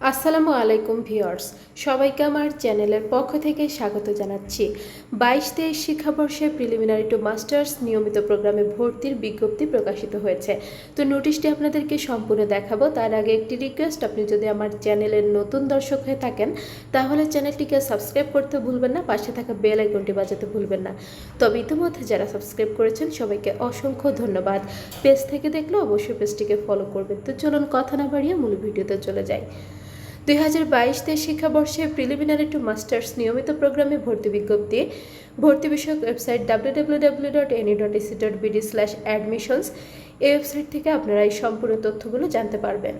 আসসালামু আলাইকুম ভিউয়ার্স, সবাইকে আমার চ্যানেলের পক্ষ থেকে স্বাগত জানাচ্ছি। বাইশ তেইশ শিক্ষাবর্ষে প্রিলিমিনারি টু মাস্টার্স নিয়মিত প্রোগ্রামে ভর্তির বিজ্ঞপ্তি প্রকাশিত হয়েছে। তো নোটিশটি আপনাদেরকে সম্পূর্ণ দেখাবো। তার আগে একটি রিকোয়েস্ট আপনি যদি আমার চ্যানেলের নতুন দর্শক হয়ে থাকেন, তাহলে চ্যানেলটিকে সাবস্ক্রাইব করতে ভুলবেন না, পাশে থাকা বেল আইকনটি বাজাতে ভুলবেন না। তবে ইতিমধ্যে যারা সাবস্ক্রাইব করেছেন, সবাইকে অসংখ্য ধন্যবাদ। পেজ থেকে দেখলে অবশ্যই পেজটিকে ফলো করবেন। তো চলুন কথা না বাড়িয়ে মূল ভিডিওতে চলে যাই। দুই হাজার বাইশ তে শিক্ষাবর্ষে প্রিলিমিনারি টু মাস্টার্স নিয়মিত প্রোগ্রামে ভর্তি বিজ্ঞপ্তি। ভর্তি বিষয়ক website W W W dot NU dot AC dot BD slash admissions. এই ওয়েবসাইট থেকে আপনারা এই সম্পূর্ণ তথ্যগুলো জানতে পারবেন।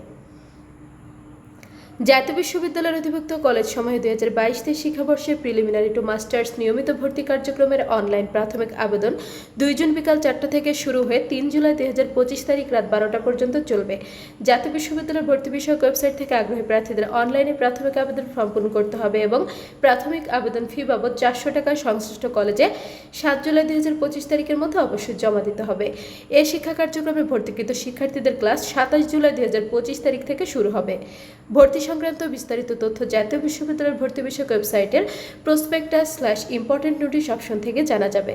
জাতীয় বিশ্ববিদ্যালয়ের অধিভুক্ত কলেজ সময় দুই হাজার বাইশ তেইশ শিক্ষাবর্ষে প্রিলিমিনারি টু মাস্টার্স নিয়মিত ভর্তি কার্যক্রমের অনলাইন প্রাথমিক আবেদন দুই জুন বিকাল চারটা থেকে শুরু হয়ে তিন জুলাই দুই হাজার পঁচিশ তারিখ রাত বারোটা পর্যন্ত চলবে। জাতীয় বিশ্ববিদ্যালয়ের ভর্তি বিষয়ক ওয়েবসাইট থেকে আগ্রহী প্রার্থীদের অনলাইনে প্রাথমিক আবেদন ফর্ম পূরণ করতে হবে এবং প্রাথমিক আবেদন ফি বাবদ চারশো টাকা সংশ্লিষ্ট কলেজে সাত জুলাই দুই হাজার পঁচিশ তারিখের মধ্যে অবশ্যই জমা দিতে হবে। এ শিক্ষা কার্যক্রমে ভর্তিকৃত শিক্ষার্থীদের ক্লাস সাতাশ জুলাই দুই হাজার পঁচিশ তারিখ থেকে শুরু হবে। ভর্তি সংক্রান্ত বিস্তারিত তথ্য জাতীয় বিশ্ববিদ্যালয়ের ভর্তি বিষয়ক ওয়েবসাইটের prospectus slash important notice option থেকে জানা যাবে।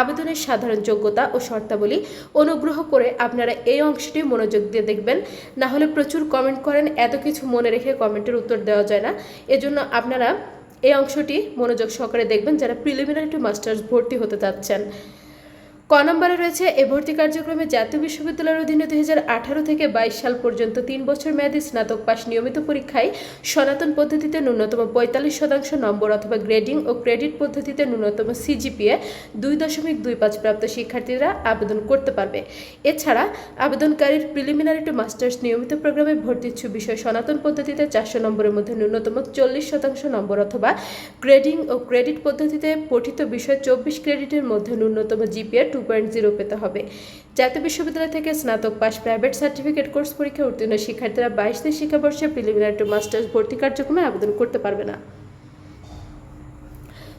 আবেদনের সাধারণ যোগ্যতা ও শর্তাবলী অনুগ্রহ করে আপনারা এই অংশটি মনোযোগ দিয়ে দেখবেন। না হলে প্রচুর কমেন্ট করেন, এত কিছু মনে রেখে কমেন্টের উত্তর দেওয়া যায় না। এজন্য আপনারা এই অংশটি মনোযোগ সহকারে দেখবেন যারা প্রিলিমিনারি টু মাস্টার্স ভর্তি হতে চাচ্ছেন। ক নম্বরে রয়েছে, এ ভর্তি কার্যক্রমে জাতীয় বিশ্ববিদ্যালয়ের অধীনে দুই হাজার আঠারো থেকে বাইশ সাল পর্যন্ত তিন বছর মেয়াদী স্নাতক পাশ নিয়মিত পরীক্ষায় সনাতন পদ্ধতিতে ন্যূনতম পঁয়তাল্লিশ শতাংশ নম্বর অথবা গ্রেডিং ও ক্রেডিট পদ্ধতিতে ন্যূনতম সিজিপিএ দুই দশমিক দুই পাঁচ প্রাপ্ত শিক্ষার্থীরা আবেদন করতে পারবে। এছাড়া আবেদনকারীর প্রিলিমিনারি টু মাস্টার্স নিয়মিত প্রোগ্রামে ভর্তি ইচ্ছু বিষয় সনাতন পদ্ধতিতে চারশো নম্বরের মধ্যে ন্যূনতম চল্লিশ শতাংশ নম্বর অথবা গ্রেডিং ও ক্রেডিট পদ্ধতিতে পঠিত বিষয় চব্বিশ ক্রেডিটের মধ্যে ন্যূনতম জিপিএ টু পয়েন্ট জিরো পেতে হবে। জাতীয় বিশ্ববিদ্যালয় থেকে স্নাতক পাস প্রাইভেট সার্টিফিকেট কোর্স পরীক্ষা উত্তীর্ণ শিক্ষার্থীরা বাইশ দিন শিক্ষাবর্ষে প্রিলিমিনারি টু মাস্টার্স ভর্তি কার্যক্রমে আবেদন করতে পারবে না।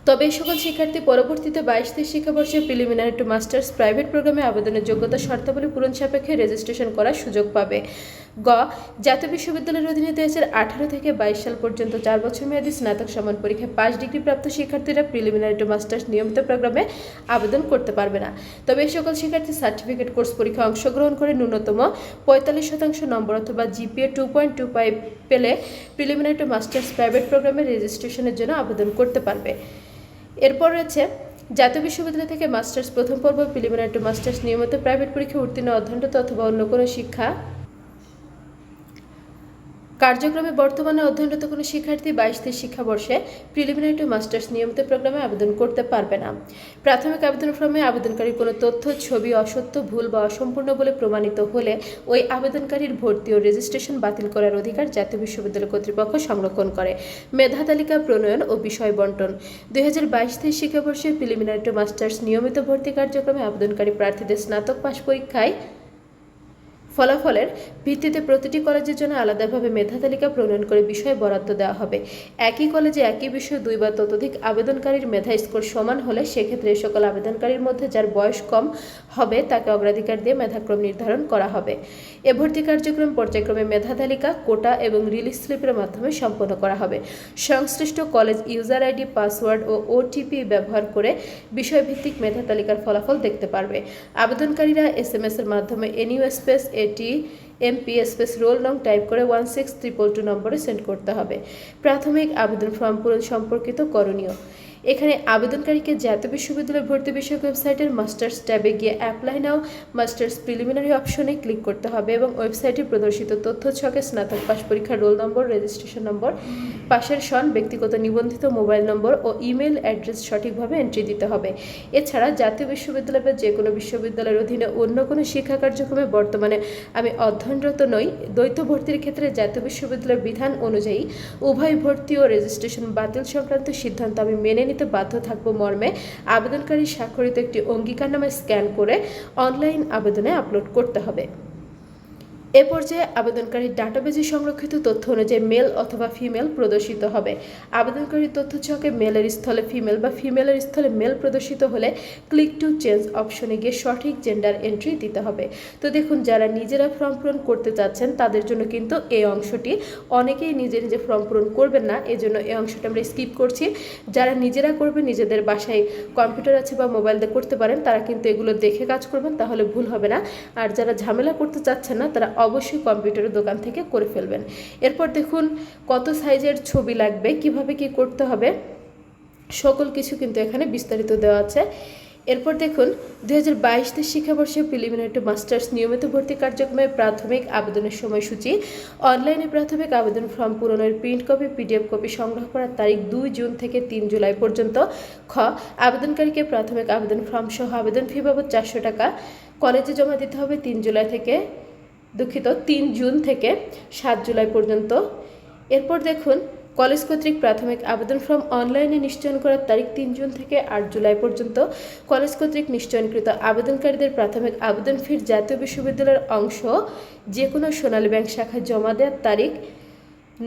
তবে এই সকল শিক্ষার্থী পরবর্তীতে বাইশ তেইশ শিক্ষাবর্ষে প্রিলিমিনারি টু মাস্টার্স প্রাইভেট প্রোগ্রামে আবেদনের যোগ্যতা শর্তাবলী পূরণ সাপেক্ষে রেজিস্ট্রেশন করার সুযোগ পাবে। গ, জাতীয় বিশ্ববিদ্যালয়ের অধীনে দুই হাজার আঠারো থেকে বাইশ সাল পর্যন্ত চার বছর মেয়াদী স্নাতক সমান পরীক্ষায় পাঁচ ডিগ্রি প্রাপ্ত শিক্ষার্থীরা প্রিলিমিনারি টু মাস্টার্স নিয়মিত প্রোগ্রামে আবেদন করতে পারবে না। তবে এই সকল শিক্ষার্থী সার্টিফিকেট কোর্স পরীক্ষায় অংশগ্রহণ করে ন্যূনতম পঁয়তাল্লিশ শতাংশ নম্বর অথবা GPA two point two five পেলে প্রিলিমিনারি টু মাস্টার্স প্রাইভেট প্রোগ্রামে রেজিস্ট্রেশনের জন্য আবেদন করতে পারবে। এরপর রয়েছে, জাতীয় বিশ্ববিদ্যালয় থেকে মাস্টার্স প্রথম পর্ব প্রিলিমিনারি টু মাস্টার্স নিয়মিত প্রাইভেট পরীক্ষা উত্তীর্ণ অধ্যয়নরত অথবা অন্য কোনো শিক্ষা কার্যক্রমে বর্তমানে অধ্যয়নরত কোনো শিক্ষার্থী বাইশ তেইশ শিক্ষাবর্ষে প্রিলিমিনারি টু মাস্টার্স নিয়মিত প্রোগ্রামে আবেদন করতে পারবে না। প্রাথমিক আবেদন ফর্মে আবেদনকারীর কোনো তথ্য, ছবি অসত্য, ভুল বা অসম্পূর্ণ বলে প্রমাণিত হলে ওই আবেদনকারীর ভর্তি ও রেজিস্ট্রেশন বাতিল করার অধিকার জাতীয় বিশ্ববিদ্যালয় কর্তৃপক্ষ সংরক্ষণ করে। মেধা তালিকা, প্রণয়ন ও বিষয় বন্টন। দুই হাজার বাইশ তেইশ শিক্ষাবর্ষে প্রিলিমিনারি টু মাস্টার্স নিয়মিত ভর্তি কার্যক্রমে আবেদনকারী প্রার্থীদের স্নাতক পাশ পরীক্ষায় ফলাফলের ভিত্তিতে প্রতিটি কলেজের জন্য আলাদাভাবে মেধা তালিকা প্রণয়ন করে বিষয় বরাদ্দ দেওয়া হবে। একই কলেজে একই বিষয়ে দুই বা ততোধিক আবেদনকারীর মেধা স্কোর সমান হলে সেক্ষেত্রে সকল আবেদনকারীর মধ্যে যার বয়স কম হবে তাকে অগ্রাধিকার দিয়ে মেধাক্রম নির্ধারণ করা হবে। এ ভর্তি কার্যক্রম পর্যায়ক্রমে মেধা তালিকা, কোটা এবং রিলিজ স্লিপের মাধ্যমে সম্পন্ন করা হবে। সংশ্লিষ্ট কলেজ ইউজার আইডি, পাসওয়ার্ড ও ওটিপি ব্যবহার করে বিষয়ভিত্তিক মেধা তালিকার ফলাফল দেখতে পারবে। আবেদনকারীরা এস এম এস এর মাধ্যমে NU space AT MP space roll নং টাইপ করে ওয়ান সিক্স ত্রিপল টু নম্বরে সেন্ড করতে হবে। প্রাথমিক আবেদন ফর্ম পূরণ সম্পর্কিত করণীয়। এখানে আবেদনকারীকে জাতীয় বিশ্ববিদ্যালয় ভর্তি বিষয়ক ওয়েবসাইটের মাস্টার্স ট্যাবে গিয়ে অ্যাপ্লাই নাও। মাস্টার্স প্রিলিমিনারি অপশনে ক্লিক করতে হবে এবং ওয়েবসাইটে প্রদর্শিত তথ্য ছকে স্নাতক পাশ পরীক্ষার রোল নম্বর রেজিস্ট্রেশন নম্বর, পাশের সন, ব্যক্তিগত নিবন্ধিত মোবাইল নম্বর ও ইমেল অ্যাড্রেস সঠিকভাবে এন্ট্রি দিতে হবে। এছাড়া জাতীয় বিশ্ববিদ্যালয় বা যে কোনো বিশ্ববিদ্যালয়ের অধীনে অন্য কোনো শিক্ষা কার্যক্রমে বর্তমানে আমি অধ্যয়নরত নই। দ্বৈত ভর্তির ক্ষেত্রে জাতীয় বিশ্ববিদ্যালয়ের বিধান অনুযায়ী উভয় ভর্তি ও রেজিস্ট্রেশন বাতিল সংক্রান্ত সিদ্ধান্ত আমি মেনে নিতে বাধ্য থাকব মর্মে। আবেদনকারী স্বাক্ষরিত একটি অঙ্গীকারনামা স্ক্যান করে অনলাইন আবেদনে আপলোড করতে হবে। এ পর্যায়ে আবেদনকারীর ডাটাবেজে সংরক্ষিত তথ্য অনুযায়ী মেল অথবা ফিমেল প্রদর্শিত হবে। আবেদনকারীর তথ্য ছকে মেলের স্থলে ফিমেল বা ফিমেলের স্থলে মেল প্রদর্শিত হলে ক্লিক টু চেঞ্জ অপশনে গিয়ে সঠিক জেন্ডার এন্ট্রি দিতে হবে। তো দেখুন, যারা নিজেরা ফর্ম পূরণ করতে চাচ্ছেন, তাদের জন্য কিন্তু এই অংশটি, অনেকেই নিজে নিজে ফর্ম পূরণ করবেন না এই জন্য এই অংশটা আমরা স্কিপ করছি। যারা নিজেরা করবে নিজেদের বাসায় কম্পিউটার আছে বা মোবাইল দিয়ে করতে পারেন, তারা কিন্তু এগুলো দেখে কাজ করবেন, তাহলে ভুল হবে না। আর যারা ঝামেলা করতে চাচ্ছেন না, তারা অবশ্যই কম্পিউটারের দোকান থেকে করে ফেলবেন। এরপর দেখুন, কত সাইজের ছবি লাগবে, কীভাবে কি করতে হবে, সকল কিছু কিন্তু এখানে বিস্তারিত দেওয়া আছে। এরপর দেখুন, দুই হাজার বাইশ শিক্ষাবর্ষে প্রিলিমিনারি টু মাস্টার্স নিয়মিত ভর্তি কার্যক্রমে প্রাথমিক আবেদনের সময়সূচি অনলাইনে প্রাথমিক আবেদন ফর্ম পূরণের প্রিন্ট কপি পিডিএফ কপি সংগ্রহ করার তারিখ দুই জুন থেকে তিন জুলাই পর্যন্ত। খ, আবেদনকারীকে প্রাথমিক আবেদন ফর্ম সহ আবেদন ফি বাবদ চারশো টাকা কলেজে জমা দিতে হবে তিন জুলাই থেকে। দুঃখিত, তিন জুন থেকে সাত জুলাই পর্যন্ত। এরপর দেখুন, কলেজ কর্তৃক প্রাথমিক আবেদন ফর্ম অনলাইনে নিশ্চয়ন করার তারিখ তিন জুন থেকে আট জুলাই পর্যন্ত। কলেজ কর্তৃক নিশ্চয়নকৃত আবেদনকারীদের প্রাথমিক আবেদন ফির জাতীয় বিশ্ববিদ্যালয়ের অংশ যে কোনো সোনালী ব্যাংক শাখায় জমা দেওয়ার তারিখ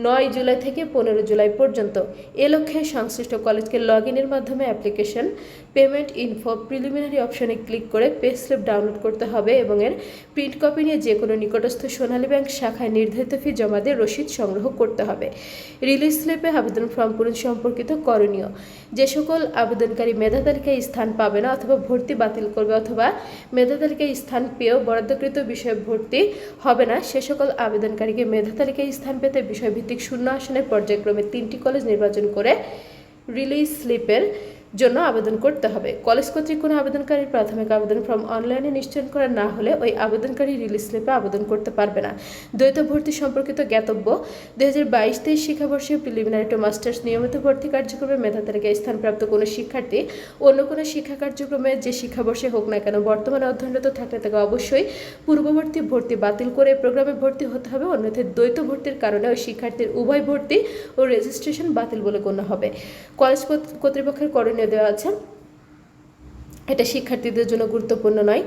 নয় জুলাই থেকে পনেরো জুলাই পর্যন্ত। এ লক্ষ্যে সংশ্লিষ্ট কলেজকে লগ ইনের মাধ্যমে অ্যাপ্লিকেশন পেমেন্ট ইনফো প্রিলিমিনারি অপশনে ক্লিক করে পে স্লিপ ডাউনলোড করতে হবে এবং এর প্রিন্ট কপি নিয়ে যে কোনো নিকটস্থ সোনালী ব্যাংক শাখায় নির্ধারিত ফি জমা দিয়ে রসিদ সংগ্রহ করতে হবে। রিলিজ স্লিপে আবেদন ফর্ম পূরণ সম্পর্কিত করণীয়। যে সকল আবেদনকারী মেধা তালিকায় স্থান পাবে না অথবা ভর্তি বাতিল করবে অথবা মেধা তালিকায় স্থান পেয়েও বরাদ্দকৃত বিষয়ে ভর্তি হবে না, সে সকল আবেদনকারীকে মেধা তালিকায় স্থান পেতে বিষয়ভিত্তিক শূন্য আসনের পর্যায়ক্রমে তিনটি কলেজ নির্বাচন করে রিলিজ স্লিপের জন্য আবেদন করতে হবে। কলেজ কর্তৃক কোনো আবেদনকারীর প্রাথমিক আবেদন ফর্ম অনলাইনে নিশ্চয়ন করা না হলে ওই আবেদনকারী রিলিজ স্লিপে আবেদন করতে পারবে না। দ্বৈত ভর্তি সম্পর্কিত জ্ঞাতব্য, দুই হাজার বাইশ তেইশ শিক্ষাবর্ষে প্রিলিমিনারি টু মাস্টার্স নিয়মিত ভর্তি কার্যক্রমে মেধা তালিকায় স্থানপ্রাপ্ত কোনো শিক্ষার্থী অন্য কোনো শিক্ষা কার্যক্রমে যে শিক্ষাবর্ষে হোক না কেন বর্তমানে অধ্যয়নরত থাকলে তাকে অবশ্যই পূর্ববর্তী ভর্তি বাতিল করে প্রোগ্রামে ভর্তি হতে হবে। অন্যথায় দ্বৈত ভর্তির কারণে ওই শিক্ষার্থীর উভয় ভর্তি ও রেজিস্ট্রেশন বাতিল বলে গণ্য হবে। কলেজ কর্তৃপক্ষের করণীয় দেওয়া আছে। এটা শিক্ষার্থীদের জন্য গুরুত্বপূর্ণ নয়।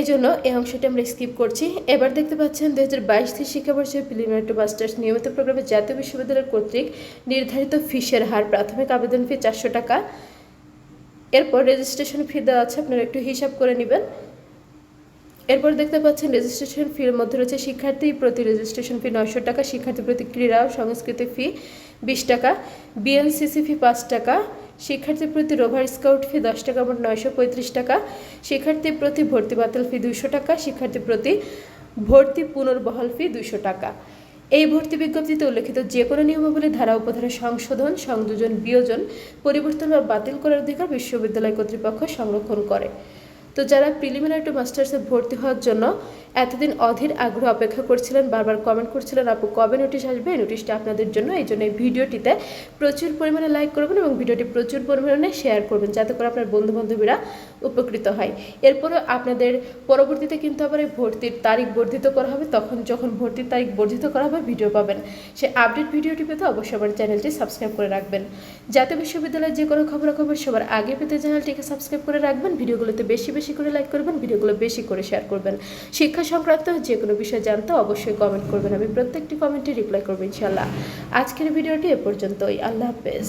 এই জন্য এই অংশটি আমরা স্কিপ করছি। এবার দেখতে পাচ্ছেন দু হাজার বাইশ থেকে শিক্ষাবর্ষের প্রিলিমিনারি মাস্টার্স নিয়মিত প্রোগ্রামে জাতীয় বিশ্ববিদ্যালয় কর্তৃক নির্ধারিত ফিসের হার, প্রাথমিক আবেদন ফি চারশো টাকা। এরপর রেজিস্ট্রেশন ফি দেওয়া আছে, আপনারা একটু হিসাব করে নেবেন। এরপর দেখতে পাচ্ছেন রেজিস্ট্রেশন ফির মধ্যে রয়েছে শিক্ষার্থী প্রতি রেজিস্ট্রেশন ফি নয়শো টাকা, শিক্ষার্থী প্রতি ক্রীড়া ও সংস্কৃতি ফি বিশ টাকা বিএনসিসি ফি পাঁচ টাকা শিক্ষার্থী প্রতি রোভার স্কাউট ফি দশ টাকা মোট নয়শো পঁয়ত্রিশ টাকা শিক্ষার্থী প্রতি ভর্তি বাতিল ফি দুইশো টাকা শিক্ষার্থী প্রতি ভর্তি পুনর্বহাল ফি দুইশো টাকা। এই ভর্তি বিজ্ঞপ্তিতে উল্লেখিত যে কোনো নিয়মাবলী, ধারা, উপধারা সংশোধন, সংযোজন, বিয়োজন, পরিবর্তন বা বাতিল করার অধিকার বিশ্ববিদ্যালয় কর্তৃপক্ষ সংরক্ষণ করে। তো যারা প্রিলিমিনারি টু মাস্টার্সে ভর্তি হওয়ার জন্য এতদিন অধীর আগ্রহ অপেক্ষা করছিলেন, বারবার কমেন্ট করছিলেন, আপু, কবে নোটিশ আসবে? নোটিশটা আপনাদের জন্য, এই জন্য এই ভিডিওটিতে প্রচুর পরিমাণে লাইক করবেন এবং ভিডিওটি প্রচুর পরিমাণে শেয়ার করবেন, যাতে করে আপনার বন্ধু বান্ধবীরা উপকৃত হয়। এরপরও আপনাদের পরবর্তীতে কিন্তু আবার এই ভর্তির তারিখ বর্ধিত করা হবে, তখন যখন ভর্তির তারিখ বর্ধিত করা হবে ভিডিও পাবেন। সে আপডেট ভিডিওটি পেতে অবশ্যই আমার চ্যানেলটি সাবস্ক্রাইব করে রাখবেন। জাতীয় বিশ্ববিদ্যালয়ের যে কোনো খবরাখবর সবার আগে পেতে চ্যানেলটিকে সাবস্ক্রাইব করে রাখবেন, ভিডিওগুলোতে বেশি বেশি করে লাইক করবেন, ভিডিওগুলো বেশি করে শেয়ার করবেন। শিক্ষা সংক্রান্ত যে কোনো বিষয় জানতে অবশ্যই কমেন্ট করবেন। আমি প্রত্যেকটি কমেন্টে রিপ্লাই করব ইনশাল্লাহ আজকের ভিডিওটি এ পর্যন্তই। আল্লাহ হাফেজ।